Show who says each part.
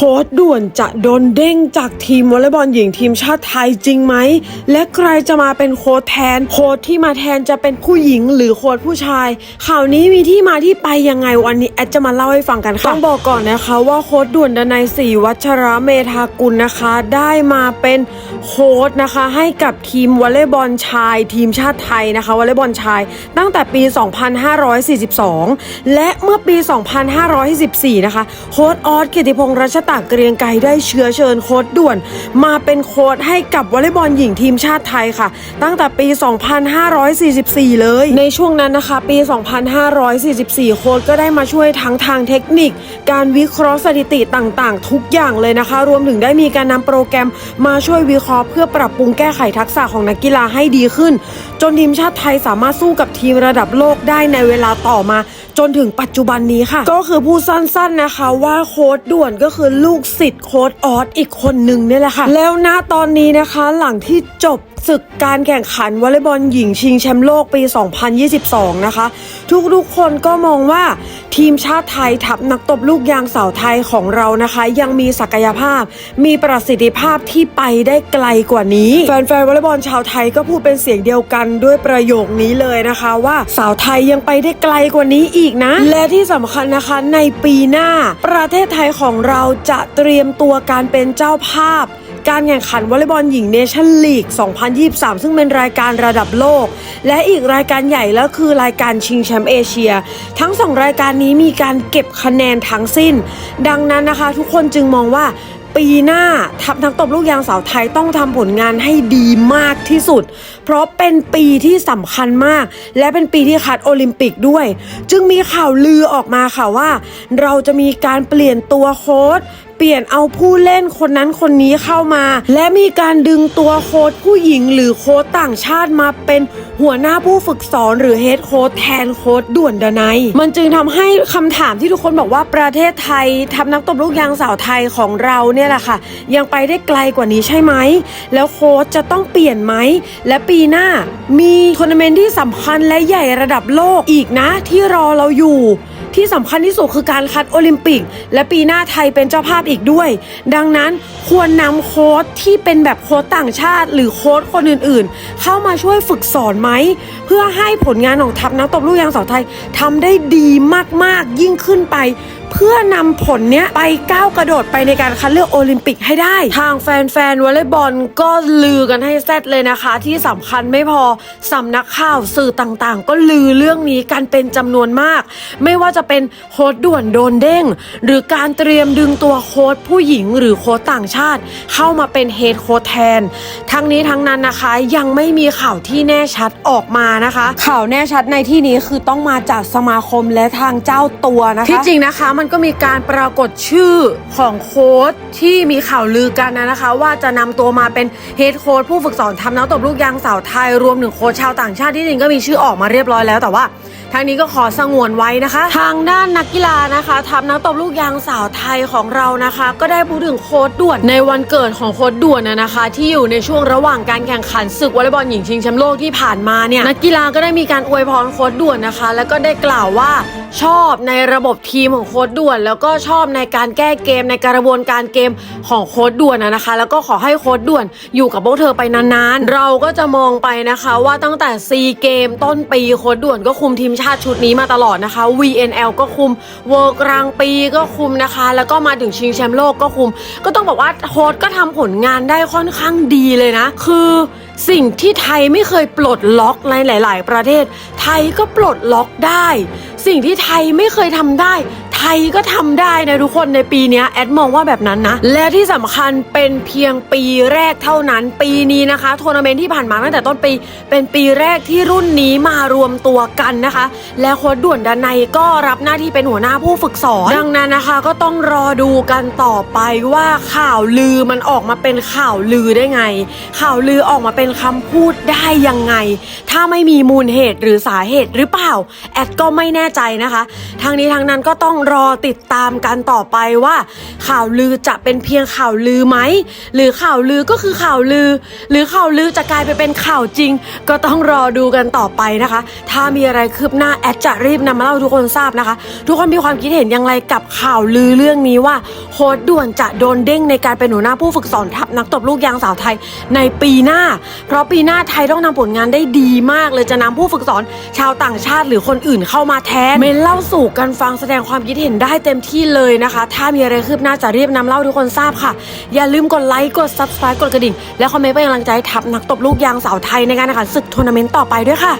Speaker 1: โค้ดด่วนจะโดนเด้งจากทีมวอลเลย์บอลหญิงทีมชาติไทยจริงไหม และใครจะมาเป็นโค้ดแทน โค้ดที่มาแทนจะเป็นผู้หญิงหรือโค้ดผู้ชาย ข่าวนี้มีที่มาที่ไปยังไงวันนี้แอดจะมาเล่าให้ฟังกันค่ะต้องบอกก่อนนะคะว่าโค้ดด่วนดนัยศรีวัชระเมธากุลนะคะ ได้มาเป็นโค้ดนะคะให้กับทีมวอลเลย์บอลชาย ทีมชาติไทยนะคะวอลเลย์บอลชาย ตั้งแต่ปี 2542 และเมื่อปี 2524นะคะโค้ดออสเกียรติพงษ์รัชตะเกรียงไกรได้เชื้อเชิญโค้ดด่วน มาเป็นโค้ดให้กับวอลเลย์บอลหญิงทีมชาติไทยค่ะ ตั้งแต่ปี 2544 เลย ในช่วงนั้นนะคะ ปี 2544 โค้ดก็ได้มาช่วยทั้งทางเทคนิค การวิเคราะห์สถิติต่างๆ ทุกอย่างเลยนะคะ รวมถึงได้มีการนำโปรแกรมมาช่วยวิเคราะห์เพื่อปรับปรุงแก้ไขทักษะของนักกีฬาให้ดีขึ้น จนทีมชาติไทยสามารถสู้กับทีมระดับโลกได้ในเวลาต่อมา จนถึงปัจจุบันนี้ค่ะ ก็คือผู้สั้นๆนะคะว่าโค้ดด่วนก็คือลูกศิษย์โค้ดออสอีกคนหนึ่งเนี่ยแหละค่ะ แล้วนะตอนนี้นะคะหลังที่จบศึกการแข่งขันวอลเลย์บอลหญิงชิงแชมป์โลกปี 2022 นะคะ ทุกๆคนก็มองว่าทีมชาติไทยทัพนักตบลูกยางสาวไทยของเรานะคะ ยังมีศักยภาพ มีประสิทธิภาพที่ไปได้ไกลกว่านี้ แฟนๆวอลเลย์บอลชาวไทยก็พูดเป็นเสียงเดียวกันด้วยประโยคนี้เลยนะคะว่าสาวไทยยังไปได้ไกลกว่านี้อีกนะ และที่สำคัญนะคะในปีหน้า ประเทศไทยของเราจะเตรียมตัวการเป็นเจ้าภาพ การแข่งขันวอลเลย์บอลหญิงเนชั่นลีก 2023 ซึ่งเป็นรายการระดับโลก และอีกรายการใหญ่แล้วคือรายการชิงแชมป์เอเชีย ทั้งสองรายการนี้มีการเก็บคะแนนทั้งสิ้น ดังนั้นนะคะ ทุกคนจึงมองว่าปีหน้าทัพนักตบลูกยางสาวไทยต้องทำผลงานให้ดีมากที่สุด เพราะเป็นปีที่สำคัญมาก และเป็นปีที่คัดโอลิมปิกด้วย จึงมีข่าวลือออกมาค่ะว่า เราจะมีการเปลี่ยนตัวโค้ด เปลี่ยนเอาผู้เล่นคนนั้นคนนี้เข้ามา และมีการดึงตัวโค้ดผู้หญิงหรือโค้ดต่างชาติมาเป็นหัวหน้าผู้ฝึกสอนหรือเฮดโค้ดแทนโค้ดด่วนดนัยมันจึงทำให้คำถามที่ทุกคนบอกว่าประเทศไทยทัพนักตบลูกยางสาวไทยของเราเนี่ยแหละค่ะ ยังไปได้ไกลกว่านี้ใช่ไหม แล้วโค้ชจะต้องเปลี่ยนไหม และปีหน้ามีทัวร์นาเมนต์ที่สำคัญและใหญ่ระดับโลกอีกนะที่รอเราอยู่ ที่สำคัญที่สุดคือการคัดโอลิมปิก และปีหน้าไทยเป็นเจ้าภาพอีกด้วย ดังนั้นควรนำโค้ชที่เป็นแบบโค้ชต่างชาติ หรือโค้ชคนอื่นๆ เข้ามาช่วยฝึกสอนไหม เพื่อให้ผลงานของทัพนักตบลูกยางสาวไทยทำได้ดีมากๆ ยิ่งขึ้นไปเพื่อนำผลเนี้ยไปก้าวกระโดดไปในการคัดเลือกโอลิมปิกให้ได้ ทางแฟนๆวอลเลย์บอลก็ลือกันให้แซดเลยนะคะ ที่สำคัญไม่พอสำนักข่าวสื่อต่างๆ ก็ลือเรื่องนี้กันเป็นจำนวนมาก ไม่ว่าจะเป็นโค้ดด่วนโดนเด้ง หรือการเตรียมดึงตัวโค้ดผู้หญิงหรือโค้ดต่างชาติ เข้ามาเป็นเฮดโค้ดแทน ทั้งนี้ทั้งนั้นนะคะยังไม่มีข่าวที่แน่ชัดออกมานะคะ ข่าวแน่ชัดในที่นี้คือต้องมาจากสมาคมและทางเจ้าตัวนะคะที่จริงนะคะมันก็มีการปรากฏชื่อของโค้ดที่มีข่าวลือกันนะคะ ว่าจะนำตัวมาเป็นเฮดโค้ดผู้ฝึกสอนทำน้ำตบลูกยางสาวไทยรวมถึงโค้ชชาวต่างชาติที่จริงก็มีชื่อออกมาเรียบร้อยแล้วแต่ว่าทางนี้ก็ขอสงวนไว้นะคะ ทางด้านนักกีฬานะคะทัพนักตบลูกยางสาวไทยของเรานะคะ ก็ได้พูดถึงโค้ดด่วนในวันเกิดของโค้ดด่วนนะนะคะ ที่อยู่ในช่วงระหว่างการแข่งขันศึกวอลเลย์บอลหญิงชิงแชมป์โลกที่ผ่านมาเนี่ยนักกีฬาก็ได้มีการอวยพรโค้ดด่วนนะคะ แล้วก็ได้กล่าวว่าชอบในระบบทีมของโค้ดด่วน แล้วก็ชอบในการแก้เกมในกระบวนการเกมของโค้ดด่วนนะนะคะ แล้วก็ขอให้โค้ดด่วนอยู่กับพวกเธอไปนานๆ เราก็จะมองไปนะคะว่าตั้งแต่ซีเกมต้นปีโค้ดด่วนก็คุมทีมชาติชุดนี้มาตลอดนะคะ VNL ก็คุมเวิร์กรางปีก็คุมนะคะ แล้วก็มาถึงชิงแชมป์โลกก็คุม ก็ต้องบอกว่าโค้ดก็ทำผลงานได้ค่อนข้างดีเลยนะ คือสิ่งที่ไทยไม่เคยปลดล็อกในหลาย ๆ ประเทศ ไทยก็ปลดล็อกได้ สิ่งที่ไทยไม่เคยทำได้ ไทยก็ทำได้นะทุกคนในปีนี้แอดมองว่าแบบนั้นนะ และที่สำคัญเป็นเพียงปีแรกเท่านั้น ปีนี้นะคะทัวร์นาเมนต์ที่ผ่านมาตั้งแต่ต้นปี เป็นปีแรกที่รุ่นนี้มารวมตัวกันนะคะ และโค้ดด่วนดานในยก็รับหน้าที่เป็นหัวหน้าผู้ฝึกสอนดังนั้นนะคะ ก็ต้องรอดูกันต่อไปว่าข่าวลือมันออกมาเป็นข่าวลือได้ไง ข่าวลือออกมาเป็นคำพูดได้ยังไง ถ้าไม่มีมูลเหตุหรือสาเหตุหรือเปล่าแอดก็ไม่แน่ใจนะคะทางนี้ทางนั้นก็ต้องรอติดตามกันต่อไปว่า ข่าวลือจะเป็นเพียงข่าวลือไหม หรือข่าวลือก็คือข่าวลือ หรือข่าวลือจะกลายไปเป็นข่าวจริง ก็ต้องรอดูกันต่อไปนะคะ ถ้ามีอะไรคืบหน้าแอดจะรีบนำมาเล่าทุกคนทราบนะคะ ทุกคนมีความคิดเห็นอย่างไรกับข่าวลือเรื่องนี้ว่าโค้ดด่วนจะโดนเด้งในการเป็นหัวหน้าผู้ฝึกสอนทัพนักตบลูกยางสาวไทยในปีหน้า เพราะปีหน้าไทยต้องนำผลงานได้ดีมากเลยจะนำผู้ฝึกสอนชาวต่างชาติหรือคนอื่นเข้ามาแทนเมนเล่าสู่กันฟังแสดงความคิดเห็นได้เต็มที่เลยนะคะ ถ้ามีอะไรคืบหน้าจะรีบนำเล่าทุกคนทราบค่ะ อย่าลืมกดไลค์กด subscribe กดกระดิ่ง และคอมเมนต์เป็นกำลังใจทับนักตบลูกยางสาวไทยในการแข่งขันศึกทัวร์นาเมนต์ต่อไปด้วยค่ะ